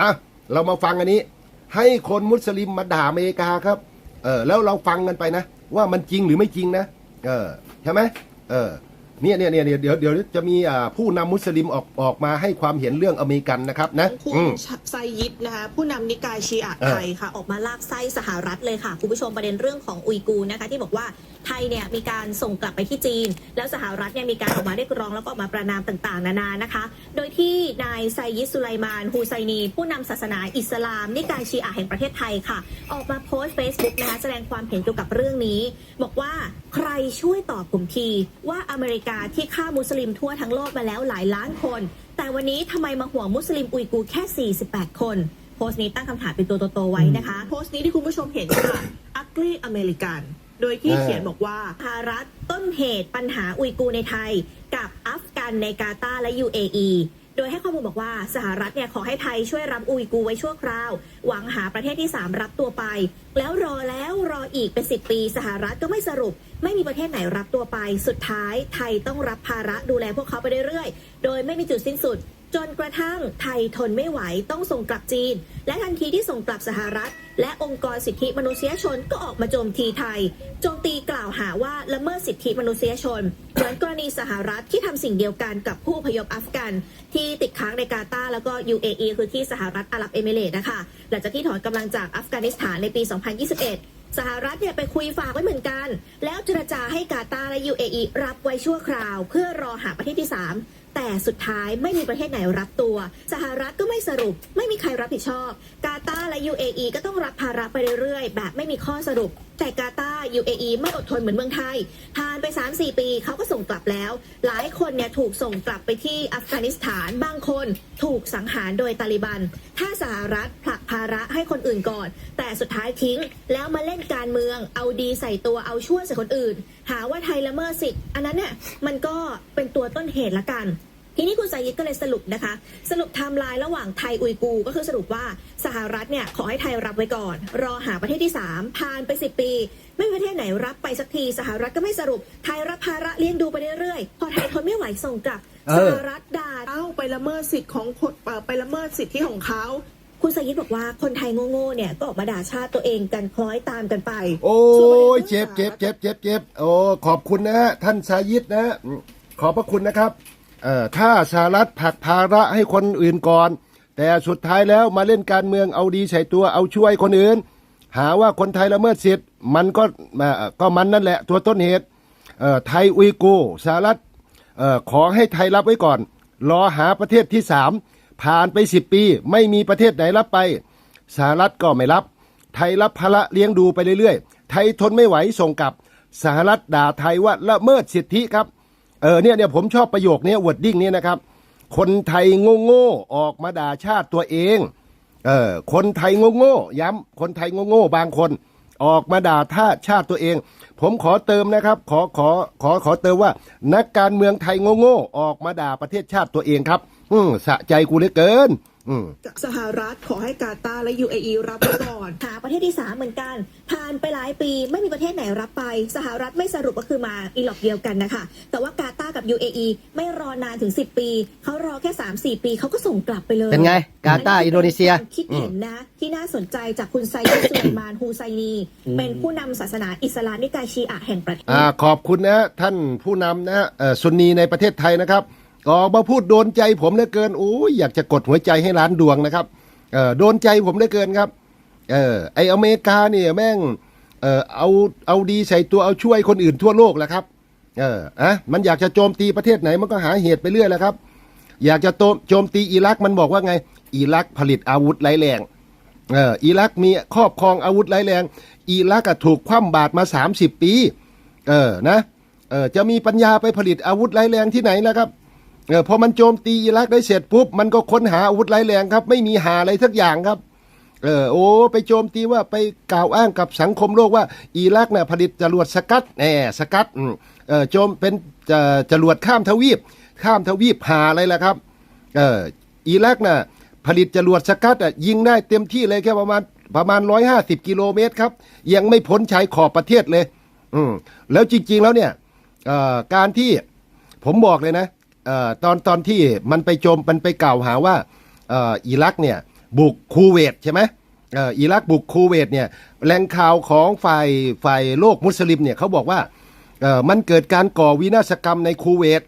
อะเรามาฟังอันนี้ ให้คนมุสลิมมาด่าอเมริกาครับ เออแล้วเราฟังกันไปนะ ว่ามันจริงหรือไม่จริงนะ เออใช่ไหมเออ เนี่ยเนี่ยเนี่ยเดี๋ยวเดี๋ยวจะมีอ่าผู้นำมุสลิมออกออกมาให้ความเห็นเรื่องอเมริกันนะครับนะคุณอืมไซยิดนะคะผู้นำนิกายชีอะเออไทยค่ะ ออกมาลากไส้สหรัฐเลยค่ะ คุณผู้ชมประเด็นเรื่องของอุยกูร์นะคะ ที่บอกว่าไทยเนี่ยมีการส่งกลับไปที่จีน แล้วสหรัฐเนี่ยมีการออกมาเรียกร้องแล้วก็ออกมาประนามต่างๆ นานานะคะ โดยที่นายไซยิดสุไลมานฮูไซนี ผู้นำศาสนาอิสลาม นิกายชีอะแห่งประเทศไทยค่ะ ออกมาโพสต์ Facebook นะคะแสดงความเห็นเกี่ยวกับเรื่องนี้ บอกว่าใครช่วยตอบผมทีว่าอเมริกาที่ฆ่ามุสลิมทั่วทั้งโลกมาแล้วหลายล้านคน แต่วันนี้ทำไมมาห่วงมุสลิมอุยกูร์แค่ 48 คนโพสต์นี้ตั้งคำถามเป็นตัวโตๆไว้นะคะ โพสต์นี้ที่คุณผู้ชมเห็นค่ะ ugly American โดยที่เออเขียนบอกว่าสหรัฐต้นเหตุปัญหาอุยกูร์ในไทย กับอัฟกันในกาตาร์และ UAE โดยให้ข้อมูลบอกว่าสหรัฐเนี่ยขอให้ไทยช่วยรับอุยกูร์ไว้ชั่วคราว หวังหาประเทศที่ 3 รับตัวไป แล้วรอแล้วรออีกเป็น 10 ปี สหรัฐก็ไม่สรุป ไม่มีประเทศไหนรับตัวไป สุดท้ายไทยต้องรับภาระดูแลพวกเขาไปเรื่อยๆ โดยไม่มีจุดสิ้นสุด จนกระทั่งไทยทนไม่ไหวต้องส่งกลับจีน และทันทีที่ส่งกลับสหรัฐ และองค์กรสิทธิมนุษยชนก็ออกมาโจมตีไทย โจมตีกล่าวหาว่าละเมิดสิทธิมนุษยชนเหมือนกรณีสหรัฐที่ทำสิ่งเดียวกันกับผู้พยพอัฟกัน ที่ติดค้างในกาตาร์แล้วก็ UAE คือที่สหรัฐอาหรับเอมิเรต์นะคะหลังจากที่ถอนกำลังจากอัฟกานิสถานในปี 2021สหรัฐเนี่ยไปคุยฝากไว้เหมือนกัน แล้วเจรจาให้กาตาร์และ UAE รับไว้ชั่วคราว เพื่อรอหาประเทศที่ 3 แต่สุดท้ายไม่มีประเทศไหนรับตัว สหรัฐก็ไม่สรุป ไม่มีใครรับผิดชอบ กาตาร์และ UAE ก็ต้องรับภาระไปเรื่อยๆ แบบไม่มีข้อสรุปแต่กาตาร์ UAE ไม่อดทนเหมือนเมืองไทยผ่านไป 3-4 ปีเขาก็ส่งกลับแล้ว หลายคนเนี่ยถูกส่งกลับไปที่อัฟกานิสถานบางคนถูกสังหารโดยตาลิบัน ถ้าสหรัฐผลักภาระให้คนอื่นก่อน แต่สุดท้ายทิ้ง แล้วมาเล่นการเมืองเอาดีใส่ตัวเอาชั่วใส่คนอื่น หาว่าไทยละเมิดสิทธิ์อันนั้นเนี่ยมันก็เป็นตัวต้นเหตุละกัน ทีนี้คุณสายิดก็เลยสรุปนะคะ สรุปไทม์ไลน์ระหว่างไทยอุยกูร์ก็คือสรุปว่าสหรัฐเนี่ยขอให้ไทยรับไว้ก่อน รอหาประเทศที่ 3 ผ่านไป 10 ปี ไม่มีประเทศไหนรับไปสักที สหรัฐก็ไม่สรุปไทยรับภาระเลี้ยงดูไปเรื่อยๆพอไทยทนไม่ไหวส่งกลับเอสอหรัฐด่าเอ้าไปละเมิดสิทธิ์ของคนเอ่อไปละเมิดสิทธิของเขาคุณสายิดบอกว่าคนไทยโง่ๆเนี่ยก็ออกมาด่าชาติตัวเองกันคล้อยตามกันไป โอ้ยเจ็บเจ็บเจ็บเจ็บเจ็บโอ้ขอบคุณนะฮะท่านชายิดนะฮะอืมขอบพระคุณนะครับ เออถ้าสหรัฐผลักภาระให้คนอื่นก่อน แต่สุดท้ายแล้วมาเล่นการเมืองเอาดีใส่ตัวเอาช่วยคนอื่น หาว่าคนไทยละเมิดสิทธิ์มันก็ก็มันนั่นแหละตัวต้นเหตุเไทยอุยกูสหรัฐออขอให้ไทยรับไว้ก่อน รอหาประเทศที่สามผ่านไปสิบปี ไม่มีประเทศไหนรับไปสหรัฐก็ไม่รับ ไทยรับภาระเลี้ยงดูไปเรื่อยๆ ไทยทนไม่ไหวส่งกลับสหรัฐด่าไทยว่าละเมิดสิทธิครับ เออเนี่ยเนี่ยผมชอบประโยคนี้วอดดิ้งนี้นะครับ คนไทยโง่โง่ออกมาด่าชาติตัวเองเออคนไทยโง่โง่ย้ำคนไทยโง่โง่บางคน ออกมาด่าท่าชาติตัวเอง ผมขอเติมนะครับ ขอขอขอขอเติมว่า นักการเมืองไทยโง่โง่ออกมาด่าประเทศชาติตัวเองครับ อืมสะใจกูเหลือเกิน อืมสหรัฐขอให้กาตาร์และ UAE รับไว้ก่อน หาประเทศที่3เหมือนกันผ่านไปหลายปีไม่มีประเทศไหนรับไป สหรัฐไม่สรุปก็คือมาอีหลอกเดียวกันนะคะ แต่ว่ากาตาร์กับ UAE ไม่รอนานถึง 10 ปี เขารอแค่ 3-4 ปีเขาก็ส่งกลับไปเลยเป็นไง กาตาร์อินโดนีเซียความคิดเห็นนะ ที่น่าสนใจจากคุณไซยิดสุไลมานฮูไซนี เป็นผู้นำศาสนาอิสลามนิกายชีอะแห่งประเทศอ่าขอบคุณนะฮะท่านผู้นำนะฮะเอ่อซุนนีในประเทศไทยนะครับออ กมาพูดโดนใจผมเหลือเกินโอ้ยอยากจะกดหัวใจให้ล้านดวงนะครับเออโดนใจผมเหลือเกินครับเออไออเมริกาเนี่ยแม่งเออเอาเอาดีใส่ตัวเอาช่วยคนอื่นทั่วโลกแหละครับเอออะมันอยากจะโจมตีประเทศไหนมันก็หาเหตุไปเรื่อยแหละครับ อยากจะโจมโจมตีอิรักมันบอกว่าไง อิรักผลิตอาวุธไร้แรงเอออิรักมีครอบครองอาวุธไร้แรง อิรักถูกคว่ำบาตรมา 30 ปี เออนะเออจะมีปัญญาไปผลิตอาวุธไร้แรงที่ไหนแล่ะครับ เออพอมันโจมตีอิรักได้เสร็จปุ๊บมันก็ค้นหาอาวุธร้ายแรงครับ ไม่มีหาอะไรสักอย่างครับ เออโอ้ไปโจมตีว่าไปกล่าวอ้างกับสังคมโลกว่า อิรักน่ะผลิตจรวดสกัดแหมสกัดเออโจมเป็นจรวดข้ามทวีป ข้ามทวีปหาอะไรล่ะครับเอออิรักน่ะผลิตจรวดสกัดอะยิงได้เต็มที่เลยแค่ประมาณประมาณ 150 กิโลเมตรครับ ยังไม่พ้นชายขอบประเทศเลย อืมแล้วจริง ๆ แล้วเนี่ยเอ่อการที่ผมบอกเลยนะ เอ่อตอนตอนที่มันไปโจมมันไปกล่าวหาว่าเอ่ออิรักเนี่ยบุกคูเวตใช่ไหมเอ่ออิรักบุกคูเวตเนี่ยแหล่งข่าวของฝ่ายฝ่ายโลกมุสลิมเนี่ยเขาบอกว่าเอ่อมันเกิดการก่อวินาศกรรมในคูเวต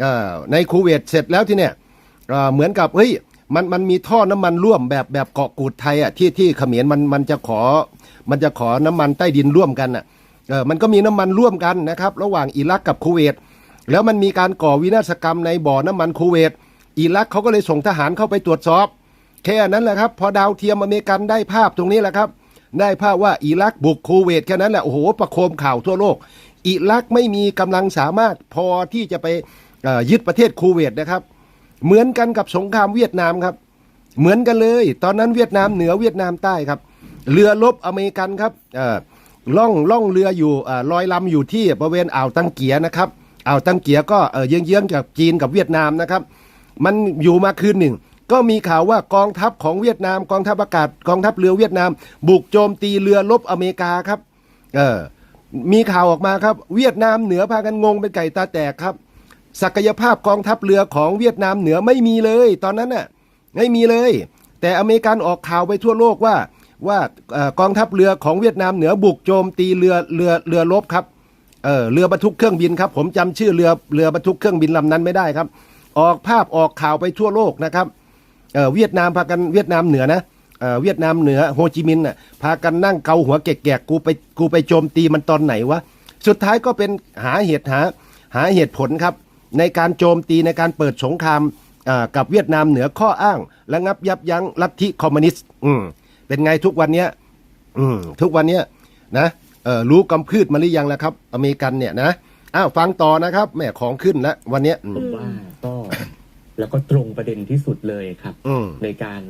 เอ่อในคูเวตเสร็จแล้วที่เนี่ยเอ่อเหมือนกับเฮ้ยมันมันมีท่อน้ำมันร่วมแบบแบบเกาะกูดไทยอะที่ที่เขมรมันมันจะขอมันจะขอน้ำมันใต้ดินร่วมกันอะเออมันก็มีน้ำมันร่วมกันนะครับ ระหว่างอิรักกับคูเวต แล้วมันมีการก่อวินาศกรรมในบ่อน้ำมันคูเวตอิรักเขาก็เลยส่งทหารเข้าไปตรวจสอบ แค่นั้นแหละครับ พอดาวเทียมอเมริกันได้ภาพตรงนี้แหละครับ ได้ภาพว่าอิรักบุกคูเวตแค่นั้นแหละโอ้โหประโคมข่าวทั่วโลก อิรักไม่มีกำลังสามารถพอที่จะไปยึดประเทศคูเวตนะครับ เหมือนกันกับสงครามเวียดนามครับ เหมือนกันเลย ตอนนั้นเวียดนามเหนือเวียดนามใต้ครับ เรือรบอเมริกันครับล่องล่องเรืออยู่ลอยลำอยู่ที่บริเวณอ่าวตังเกียนะครับ เอาตังเกียก็เอ่อเยื้องๆกับจีนกับเวียดนามนะครับ มันอยู่มาคืนหนึ่ง ก็มีข่าวว่ากองทัพของเวียดนาม กองทัพอากาศกองทัพเรือเวียดนาม บุกโจมตีเรือรบอเมริกาครับ เออมีข่าวออกมาครับ เวียดนามเหนือพากันงงเป็นไก่ตาแตกครับ ศักยภาพกองทัพเรือของเวียดนามเหนือไม่มีเลย ตอนนั้นน่ะไม่มีเลย แต่อเมริกันออกข่าวไปทั่วโลกว่าว่ากองทัพเรือของเวียดนามเหนือบุกโจมตีเรือเรือเรือรบครับ เออเรือบรรทุกเครื่องบินครับ ผมจำชื่อเรือเรือบรรทุกเครื่องบินลำนั้นไม่ได้ครับ ออกภาพออกข่าวไปทั่วโลกนะครับเออเวียดนามพากันเวียดนามเหนือนะเออเวียดนามเหนือโฮจิมินห์น่ะพากันนั่งเกาหัวแกกๆกูไปกูไปโจมตีมันตอนไหนวะสุดท้ายก็เป็นหาเหตุหาหาเหตุผลครับ ในการโจมตีในการเปิดสงครามกับเวียดนามเหนือข้ออ้างระงับยับยั้งลัทธิคอมมิวนิสต์อืมเป็นไงทุกวันเนี้ยอืมทุกวันเนี้ยนะ เออรู้กำพืชมาหรือยังแล้วครับ อเมริกันเนี่ยนะอ้าวฟังต่อนะครับแม่ของขึ้นแล้ววันเนี้ยอืผมมว่าก็แล้วก็ตรงประเด็นที่สุดเลยครับ อืม ในการ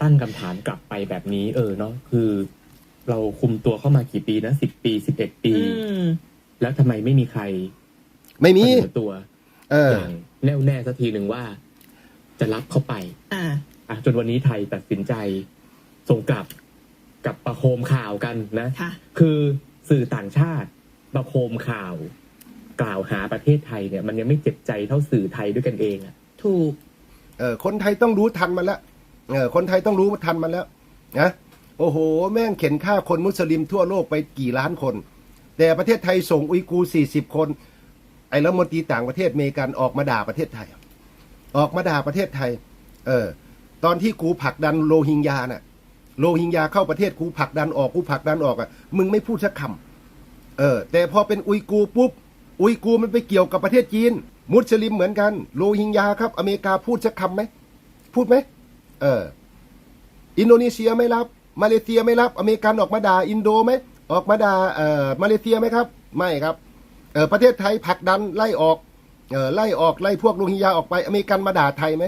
ตั้งคำถามกลับไปแบบนี้ เออเนาะคือ เราคุมตัวเข้ามากี่ปีนะสิบปีสิบเอ็ดปี อืม แล้วทำไมไม่มีใครไม่มีเสนอตัวเออ อย่างแน่วแน่สักทีหนึ่งว่า จะรับเข้าไปอ่า อะจนวันนี้ไทยตัดสินใจส่งกลับ กับประโคมข่าวกันนะค่ะ คือสื่อต่างชาติประโคมข่าว กล่าวหาประเทศไทยเนี่ย มันยังไม่เจ็บใจเท่าสื่อไทยด้วยกันเองอะถูก เออคนไทยต้องรู้ทันมันแล้วเออคนไทยต้องรู้ทันมันแล้วนะโอ้โห แม่งเข็นฆ่าคนมุสลิมทั่วโลกไปกี่ล้านคน แต่ประเทศไทยส่งอุยกูสี่สิบคน ไอ้รัฐมนตรีต่างประเทศอเมริกันออกมาด่าประเทศไทย ออกมาด่าประเทศไทย เออ ตอนที่กูผลักดันโรฮิงญาน่ะ โรฮิงญาเข้าประเทศกูผลักดันออกกูผลักดันออกอะมึงไม่พูดสักคำเออ แต่พอเป็นอุยกูปุ๊บ อุยกูมันไปเกี่ยวกับประเทศจีน มุสลิมเหมือนกัน โรฮิงญาครับ อเมริกาพูดสักคำไหมพูดไหมเออ อินโดนีเซียไม่รับ มาเลเซียไม่รับ อเมริกันออกมาด่าอินโดไหมออกมาด่าเอ่อมาเลเซียไหมครับ ไม่ครับเออประเทศไทยผลักดันไล่ออกเออไล่ออกไล่พวกโรฮิงญาออกไปอเมริกันมาด่าไทยไหม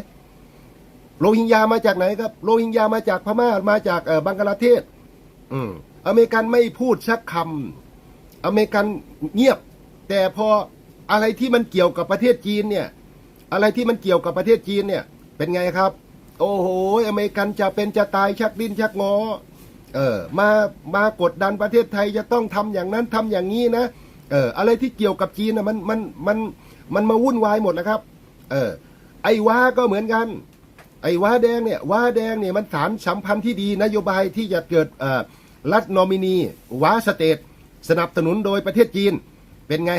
โรฮิงญามาจากไหนครับ โรฮิงญามาจากพม่ามาจากเออบังกลาเทศ อืมอเมริกันไม่พูดสักคำอเมริกันเงียบ แต่พออะไรที่มันเกี่ยวกับประเทศจีนเนี่ย อะไรที่มันเกี่ยวกับประเทศจีนเนี่ย เป็นไงครับ โอ้โห อเมริกันจะเป็นจะตายชักดิ้นชักงอ เออ มามากดดันประเทศไทยจะต้องทำอย่างนั้นทำอย่างนี้นะ เออ อะไรที่เกี่ยวกับจีนนะมันมันมันมันมาวุ่นวายหมดนะครับ เออ ไอ้ว้าก็เหมือนกัน ไอ้ว้าแดงเนี่ยว้าแดงเนี่ยมันสารสัมพันธ์ที่ดีนโยบายที่จะเกิดเอ่อรัฐนอมินีว้าสเตทสนับสนุนโดยประเทศจีนเป็นไง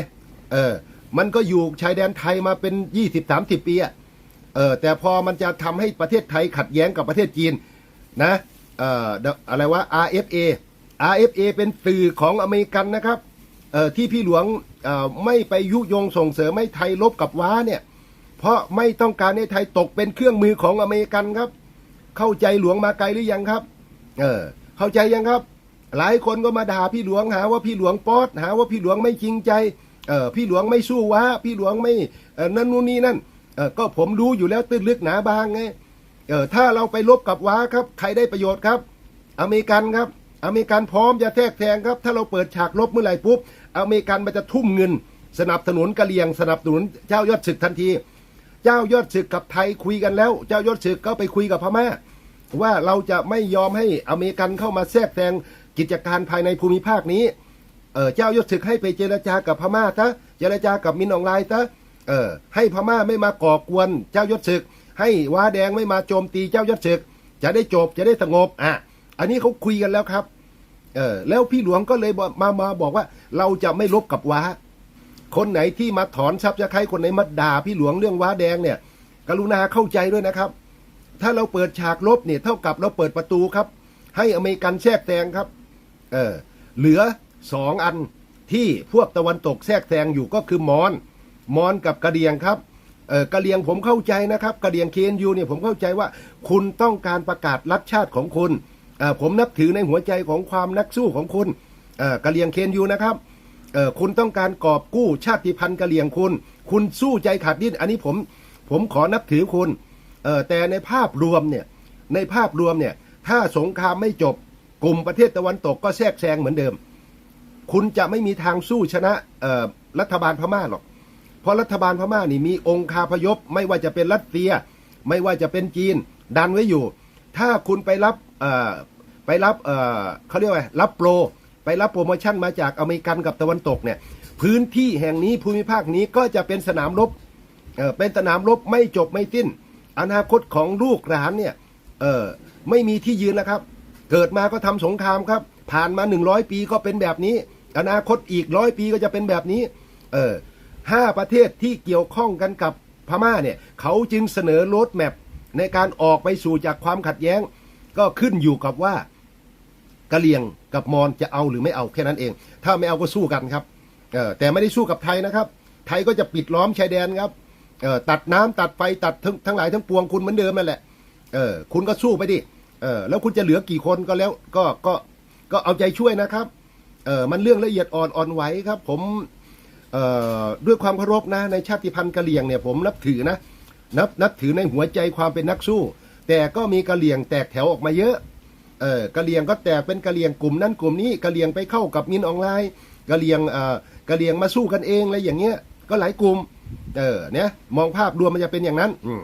เออมันก็อยู่ชายแดนไทยมาเป็น 20-30 ปีอะเออแต่พอมันจะทำให้ประเทศไทยขัดแย้งกับประเทศจีนนะเอ่ออะไรวะ RFA RFA เป็นสื่อของอเมริกันนะครับเอ่อที่พี่หลวงเอ่อไม่ไปยุยงส่งเสริมให้ไทยลบกับว้าเนี่ย เพราะไม่ต้องการให้ไทยตกเป็นเครื่องมือของอเมริกันครับ เข้าใจหลวงมาไกลหรือยังครับ เออ เข้าใจยังครับ หลายคนก็มาด่าพี่หลวงหาว่าพี่หลวงป๊อดหาว่าพี่หลวงไม่จริงใจ เออพี่หลวงไม่สู้ว้าพี่หลวงไม่เนั่นนู่นนี่นั่น เออก็ผมรู้อยู่แล้วตื้นลึกหนาบางไง เออถ้าเราไปลบกับว้าครับ ใครได้ประโยชน์ครับ อเมริกันครับ อเมริกันพร้อมจะแทรกแซงครับ ถ้าเราเปิดฉากลบเมื่อไหร่ปุ๊บ อเมริกันมันจะทุ่มเงิน สนับสนุนกะเหรี่ยง สนับสนุนเจ้ายอดศึกทันที เจ้ายอดศึกกับไทยคุยกันแล้ว เจ้ายอดศึกก็ไปคุยกับพม่า ว่าเราจะไม่ยอมให้อเมริกันเข้ามาแทรกแซงกิจการภายในภูมิภาคนี้เออเจ้ายศศึกให้ไปเจรจากับพม่าซะเจรจากับมินออนไลน์ซะเออให้พม่าไม่มาก่อกวน เจ้ายศศึก ให้ว้าแดงไม่มาโจมตีเจ้ายศศึก จะได้จบจะได้สงบอะอันนี้เขาคุยกันแล้วครับเออแล้วพี่หลวงก็เลยมามาบอกว่าเราจะไม่ลบกับว้า คนไหนที่มาถอนทรัพย์จะใครคนไหนมาด่าพี่หลวงเรื่องว้าแดงเนี่ย กรุณาเข้าใจด้วยนะครับ ถ้าเราเปิดฉากลบเนี่ยเท่ากับเราเปิดประตูครับ ให้อเมริกันแทรกแซงครับ เออเหลือสองอันที่พวกตะวันตกแทรกแซงอยู่ก็คือมอน มอนกับกระเดียงครับเออกระเดียงผมเข้าใจนะครับ กระเดียงเคนยูเนี่ยผมเข้าใจว่า คุณต้องการประกาศรัฐชาติของคุณเออผมนับถือในหัวใจของความนักสู้ของคุณเออกระเดียงเคนยูนะครับ เออคุณต้องการกอบกู้ชาติพันธุ์กะเหรี่ยงคุณ คุณสู้ใจขาดดิ้นอันนี้ผมผมขอนับถือคุณเออแต่ในภาพรวมเนี่ยในภาพรวมเนี่ยถ้าสงครามไม่จบกลุ่มประเทศตะวันตกก็แทรกแซงเหมือนเดิม คุณจะไม่มีทางสู้ชนะรัฐบาลพม่าหรอก เพราะรัฐบาลพม่านี่มีองค์คาพยพ ไม่ว่าจะเป็นรัสเซีย ไม่ว่าจะเป็นจีน ดันไว้อยู่ ถ้าคุณไปรับไปรับเขาเรียกว่ารับโปร ไปรับโปรโมชั่นมาจากอเมริกันกับตะวันตกเนี่ยพื้นที่แห่งนี้ภูมิภาคนี้ก็จะเป็นสนามรบเออเป็นสนามรบไม่จบไม่สิ้น อนาคตของลูกหลานเนี่ยเออไม่มีที่ยืนแล้วครับ เกิดมาก็ทำสงครามครับ ผ่านมาหนึ่งร้อยปีก็เป็นแบบนี้ อนาคตอีกร้อยปีก็จะเป็นแบบนี้เออห้าประเทศที่เกี่ยวข้องกันกับพม่าเนี่ยเขาจึงเสนอโรดแมพในการออกไปสู่จากความขัดแย้ง ก็ขึ้นอยู่กับว่า กะเหรียงกับมอญจะเอาหรือไม่เอาแค่นั้นเอง ถ้าไม่เอาก็สู้กันครับเออแต่ไม่ได้สู้กับไทยนะครับ ไทยก็จะปิดล้อมชายแดนครับเออตัดน้ำตัดไฟตัดทั้งทั้งหลายทั้งปวงคุณเหมือนเดิมนั่นแหละเออคุณก็สู้ไปดิเออแล้วคุณจะเหลือกี่คนก็แล้วก็ก็ก็เอาใจช่วยนะครับเออมันเรื่องละเอียดอ่อนอ่อนไหวครับ ผมเออด้วยความเคารพนะ ในชาติพันธุ์กะเหรี่ยงเนี่ยผมนับถือนะนับนับถือในหัวใจความเป็นนักสู้ แต่ก็มีกะเหรี่ยงแตกแถวออกมาเยอะ เออกะเหรี่ยงก็แตกเป็นกะเหรี่ยงกลุ่มนั้นกลุ่มนี้กะเหรี่ยงไปเข้ากับมินออนไลน์กะเหรี่ยงเอ่อกะเหรี่ยงมาสู้กันเองอะไรอย่างเงี้ยก็หลายกลุ่มเออเนี่ยมองภาพรวมมันจะเป็นอย่างนั้นอืม